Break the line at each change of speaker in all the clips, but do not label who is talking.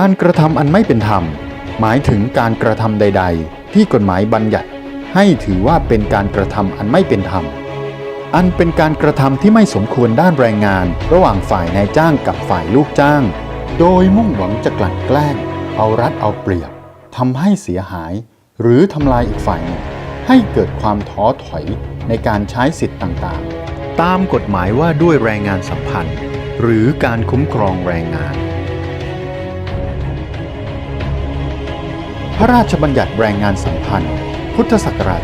การกระทำอันไม่เป็นธรรม หมายถึงการกระทำใด ๆ ที่กฎหมายบัญญัติให้ถือว่าเป็นการกระทำอันไม่เป็นธรรม อันเป็นการกระทำที่ไม่สมควรด้านแรงงาน ระหว่างฝ่ายนายจ้างกับฝ่ายลูกจ้าง โดยมุ่งหวังจะกลั่นแกล้ง เอารัดเอาเปรียบทำให้เสียหาย หรือทำลายอีกฝ่ายหนึ่งให้เกิดความท้อถอยในการใช้สิทธิ์ต่างๆ ตามกฎหมายว่าด้วยแรงงานสัมพันธ์ หรือการคุ้มครองแรงงาน พระราชบัญญัติแรงงานสัมพันธ์ พุทธศักราช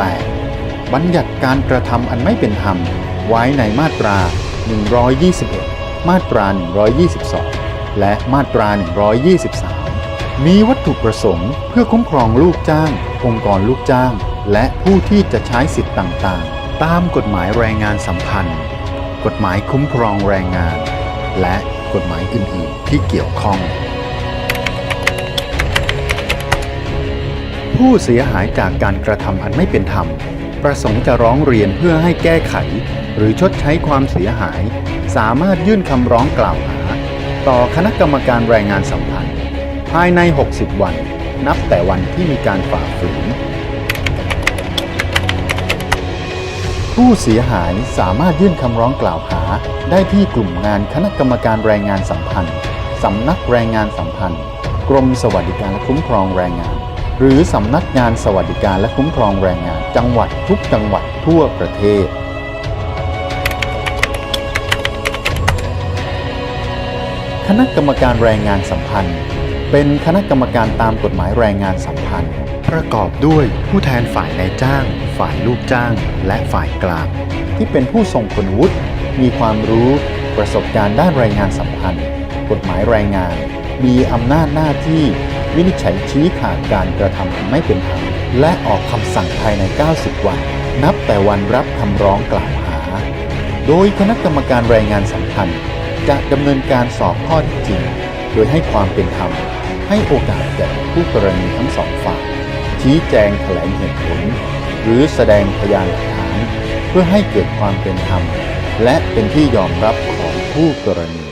2518 บัญญัติการกระทำอันไม่เป็นธรรม ไว้ในมาตรา 121 มาตรา 122 และมาตรา 123 มีวัตถุประสงค์เพื่อคุ้มครองลูกจ้าง องค์กรลูกจ้าง และผู้ที่จะใช้สิทธิ์ต่างๆ ตามกฎหมายแรงงานสัมพันธ์ กฎหมายคุ้มครองแรงงาน และกฎหมายอื่นๆที่เกี่ยวข้อง ผู้เสียหายจากการกระทำอันไม่เป็นธรรม ประสงค์จะร้องเรียนเพื่อให้แก้ไข หรือชดใช้ความเสียหาย สามารถยื่นคำร้องกล่าวหา ต่อคณะกรรมการแรงงานสัมพันธ์ ภายใน 60 วัน นับแต่วันที่มีการฝ่าฝืน ผู้เสียหายสามารถยื่นคำร้องกล่าวหา ได้ที่กลุ่มงานคณะกรรมการแรงงานสัมพันธ์สำนักแรงงานสัมพันธ์ กรมสวัสดิการและคุ้มครองแรงงาน หรือสำนักงานสวัสดิการและคุ้มครองแรงงาน จังหวัดทุกจังหวัดทั่วประเทศ คณะกรรมการแรงงานสัมพันธ์ เป็นคณะกรรมการตามกฎหมายแรงงานสัมพันธ์ ประกอบด้วยผู้แทนฝ่ายนายจ้าง ฝ่ายลูกจ้าง และฝ่ายกลาง ที่เป็นผู้ทรงคุณวุฒิมีความรู้ประสบการณ์ด้านแรงงานสัมพันธ์ กฎหมายแรงงาน มีอำนาจหน้าที่วินิจฉัยชี้ขาดการกระทำไม่เป็นธรรมและออกคำสั่งภายใน 90 วัน นับแต่วันรับคำร้องกล่าวหา โดยคณะกรรมการแรงงานสัมพันธ์จะดำเนินการสอบข้อเท็จจริง โดยให้ความเป็นธรรม ให้โอกาสแก่ผู้กรณีทั้งสองฝ่าย ชี้แจงแถลงเหตุผล หรือแสดงพยานหลักฐาน เพื่อให้เกิดความเป็นธรรม และเป็นที่ยอมรับของผู้กรณี